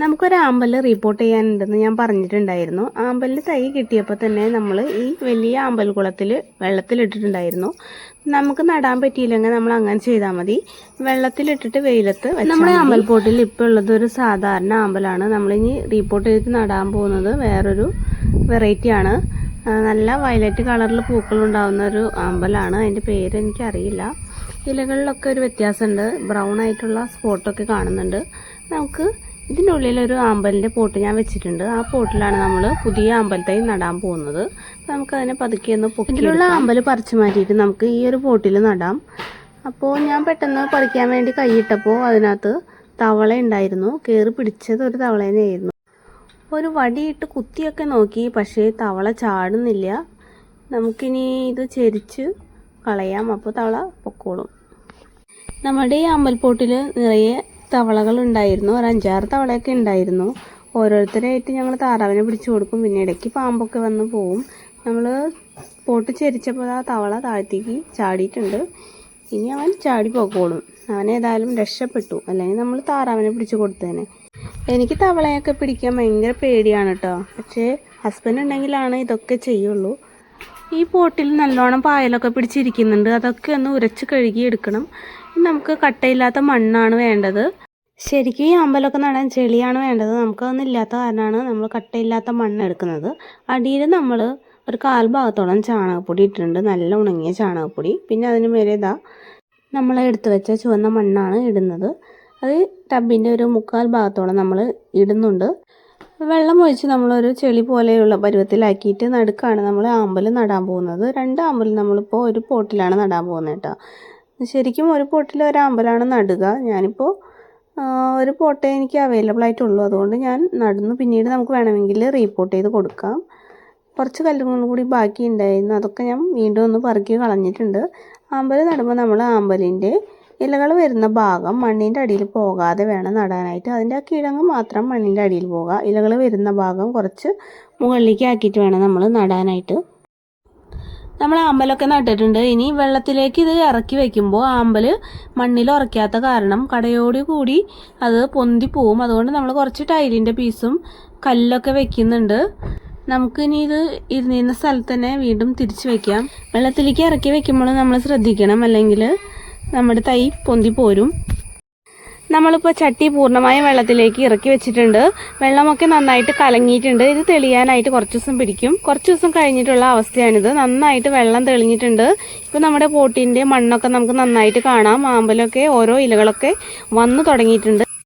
നമുക്കൊരു ആമ്പൽ റിപ്പോർട്ട് ചെയ്യാനുണ്ടെന്ന് ഞാൻ പറഞ്ഞിട്ടുണ്ടായിരുന്നു. ആമ്പലിന് തൈ കിട്ടിയപ്പോൾ തന്നെ നമ്മൾ ഈ വലിയ ആമ്പൽ കുളത്തിൽ വെള്ളത്തിലിട്ടിട്ടുണ്ടായിരുന്നു. നമുക്ക് നടാൻ പറ്റിയില്ലെങ്കിൽ നമ്മൾ അങ്ങനെ ചെയ്താൽ മതി. വെള്ളത്തിലിട്ടിട്ട് വെയിലത്ത് നമ്മുടെ ആമ്പൽ പോട്ടിൽ ഇപ്പോൾ ഉള്ളത് ഒരു സാധാരണ ആമ്പലാണ്. നമ്മളിനി റിപ്പോർട്ട് ചെയ്ത് നടാൻ പോകുന്നത് വേറൊരു വെറൈറ്റിയാണ് നല്ല വയലറ്റ് കളറിൽ പൂക്കൾ ഉണ്ടാകുന്ന ഒരു ആമ്പലാണ്. അതിന്റെ പേര് എനിക്കറിയില്ല. ഇലകളിലൊക്കെ ഒരു വ്യത്യാസമുണ്ട്. ബ്രൗൺ ആയിട്ടുള്ള സ്പോട്ടൊക്കെ കാണുന്നുണ്ട്. നമുക്ക് ഇതിന്റെ ഉള്ളിൽ ഒരു ആമ്പലിന്റെ പോട്ട് ഞാൻ വെച്ചിട്ടുണ്ട്. ആ പോട്ടിലാണ് നമ്മൾ പുതിയ അമ്പലത്തൈ നടാൻ പോകുന്നത്. നമുക്ക് അതിനെ പതുക്കെ ഒന്ന് ഇതിലുള്ള ആമ്പൽ പറിച്ചു മാറ്റിയിട്ട് നമുക്ക് ഈ ഒരു പോട്ടിൽ നടാം. അപ്പോൾ ഞാൻ പെട്ടെന്ന് പറിക്കാൻ വേണ്ടി കൈയിട്ടപ്പോൾ അതിനകത്ത് തവള ഉണ്ടായിരുന്നു. കയറി പിടിച്ചത് ഒരു തവളേനെയായിരുന്നു. ഒരു വടിയിട്ട് കുത്തിയൊക്കെ നോക്കി പക്ഷേ തവള ചാടുന്നില്ല. നമുക്കിനി ഇത് ചെരിച്ച് കളയാം. അപ്പോൾ തവള പൊക്കോളും. നമ്മുടെ ഈ അമ്പൽപ്പോട്ടിൽ നിറയെ തവളകൾ ഉണ്ടായിരുന്നു ഒരു അഞ്ചാറ് തവളയൊക്കെ ഉണ്ടായിരുന്നു. ഓരോരുത്തരായിട്ട് ഞങ്ങൾ താറാവിനെ പിടിച്ചു കൊടുക്കും. പിന്നെ ഇടയ്ക്ക് പാമ്പൊക്കെ വന്ന് പോവും. നമ്മൾ പോട്ട് ചെരിച്ചപ്പോൾ ആ തവള താഴ്ത്തേക്ക് ചാടിയിട്ടുണ്ട്. ഇനി അവൻ ചാടി പോക്കോളും. അവൻ ഏതായാലും രക്ഷപ്പെട്ടു. അല്ലെങ്കിൽ നമ്മൾ താറാവിനെ പിടിച്ചു കൊടുത്തേനെ എനിക്ക് തവളയൊക്കെ പിടിക്കാൻ ഭയങ്കര പേടിയാണ് കേട്ടോ. പക്ഷേ ഹസ്ബൻഡ് ഉണ്ടെങ്കിലാണ് ഇതൊക്കെ ചെയ്യുള്ളൂ. ഈ പോട്ടിൽ നല്ലോണം പായലൊക്കെ പിടിച്ചിരിക്കുന്നുണ്ട്. അതൊക്കെ ഒന്ന് ഉരച്ച് കഴുകി എടുക്കണം. നമുക്ക് കട്ടയില്ലാത്ത മണ്ണാണ് വേണ്ടത്. ശരിക്കും ഈ അമ്പലമൊക്കെ നടാൻ ചെളിയാണ് വേണ്ടത്. നമുക്കതൊന്നും ഇല്ലാത്ത കാരണമാണ് നമ്മൾ കട്ടയില്ലാത്ത മണ്ണ് എടുക്കുന്നത്. അടിയിൽ നമ്മൾ ഒരു കാൽ ഭാഗത്തോളം ചാണകപ്പൊടി ഇട്ടിട്ടുണ്ട്. നല്ല ഉണങ്ങിയ ചാണകപ്പൊടി. പിന്നെ അതിന് മേലെ ഇതാ നമ്മൾ എടുത്തു വെച്ച ചുവന്ന മണ്ണാണ് ഇടുന്നത്. അത് ടബിന്റെ ഒരു മുക്കാൽ ഭാഗത്തോളം നമ്മൾ ഇടുന്നുണ്ട്. വെള്ളം ഒഴിച്ച് നമ്മളൊരു ചെളി പോലെയുള്ള പരുവത്തിലാക്കിയിട്ട് നടുക്കാണ് നമ്മൾ ആമ്പൽ നടാൻ പോകുന്നത്. രണ്ട് ആമ്പൽ നമ്മളിപ്പോൾ ഒരു പോട്ടിലാണ് നടാൻ പോകുന്നത് കേട്ടോ. ശരിക്കും ഒരു പോട്ടിൽ ഒരു ആമ്പലാണ് നടുക. ഞാനിപ്പോൾ ഒരു പോട്ടേ എനിക്ക് അവൈലബിൾ ആയിട്ടുള്ളൂ. അതുകൊണ്ട് ഞാൻ നടന്നു. പിന്നീട് നമുക്ക് വേണമെങ്കിൽ റീപോർട്ട് ചെയ്ത് കൊടുക്കാം. കുറച്ച് കല്ലുകളും കൂടി ബാക്കി ഉണ്ടായിരുന്നു. അതൊക്കെ ഞാൻ വീണ്ടും ഒന്ന് പറക്കി കളഞ്ഞിട്ടുണ്ട്. ആമ്പൽ നടുമ്പോൾ നമ്മൾ ആമ്പലിന്റെ ഇലകൾ വരുന്ന ഭാഗം മണ്ണിന്റെ അടിയിൽ പോകാതെ വേണം നടാനായിട്ട്. അതിന്റെ ആ കിഴങ്ങ് മാത്രം മണ്ണിന്റെ അടിയിൽ പോകുക ഇലകൾ വരുന്ന ഭാഗം കുറച്ച് മുകളിലേക്ക് ആക്കിയിട്ട് വേണം നമ്മൾ നടാനായിട്ട്. നമ്മൾ ആമ്പലൊക്കെ നട്ടിട്ടുണ്ട്. ഇനി വെള്ളത്തിലേക്ക് ഇത് ഇറക്കി വെക്കുമ്പോൾ ആമ്പൽ മണ്ണിൽ ഉറക്കാത്ത കാരണം കടയോട് കൂടി അത് പൊന്തി പോവും. അതുകൊണ്ട് നമ്മൾ കുറച്ച് ടൈലിന്റെ പീസും കല്ലൊക്കെ വെക്കുന്നുണ്ട്. നമുക്ക് ഇനി ഇത് ഇരുന്നിരുന്ന സ്ഥലത്ത് തന്നെ വീണ്ടും തിരിച്ചു വെക്കാം. വെള്ളത്തിലേക്ക് ഇറക്കി വെക്കുമ്പോൾ നമ്മൾ ശ്രദ്ധിക്കണം. അല്ലെങ്കിൽ നമ്മുടെ തൈ പൊന്തി പോരും. നമ്മളിപ്പോൾ ചട്ടി പൂർണമായും വെള്ളത്തിലേക്ക് ഇറക്കി വെച്ചിട്ടുണ്ട്. വെള്ളമൊക്കെ നന്നായിട്ട് കലങ്ങിയിട്ടുണ്ട്. ഇത് തെളിയാനായിട്ട് കുറച്ച് ദിവസം പിടിക്കും. കുറച്ച് ദിവസം കഴിഞ്ഞിട്ടുള്ള അവസ്ഥയാണിത്. നന്നായിട്ട് വെള്ളം തെളിഞ്ഞിട്ടുണ്ട്. ഇപ്പോൾ നമ്മുടെ പോട്ടിന്റെ മണ്ണൊക്കെ നമുക്ക് നന്നായിട്ട് കാണാം. മാമ്പലൊക്കെ ഓരോ ഇലകളൊക്കെ വന്നു തുടങ്ങിയിട്ടുണ്ട്.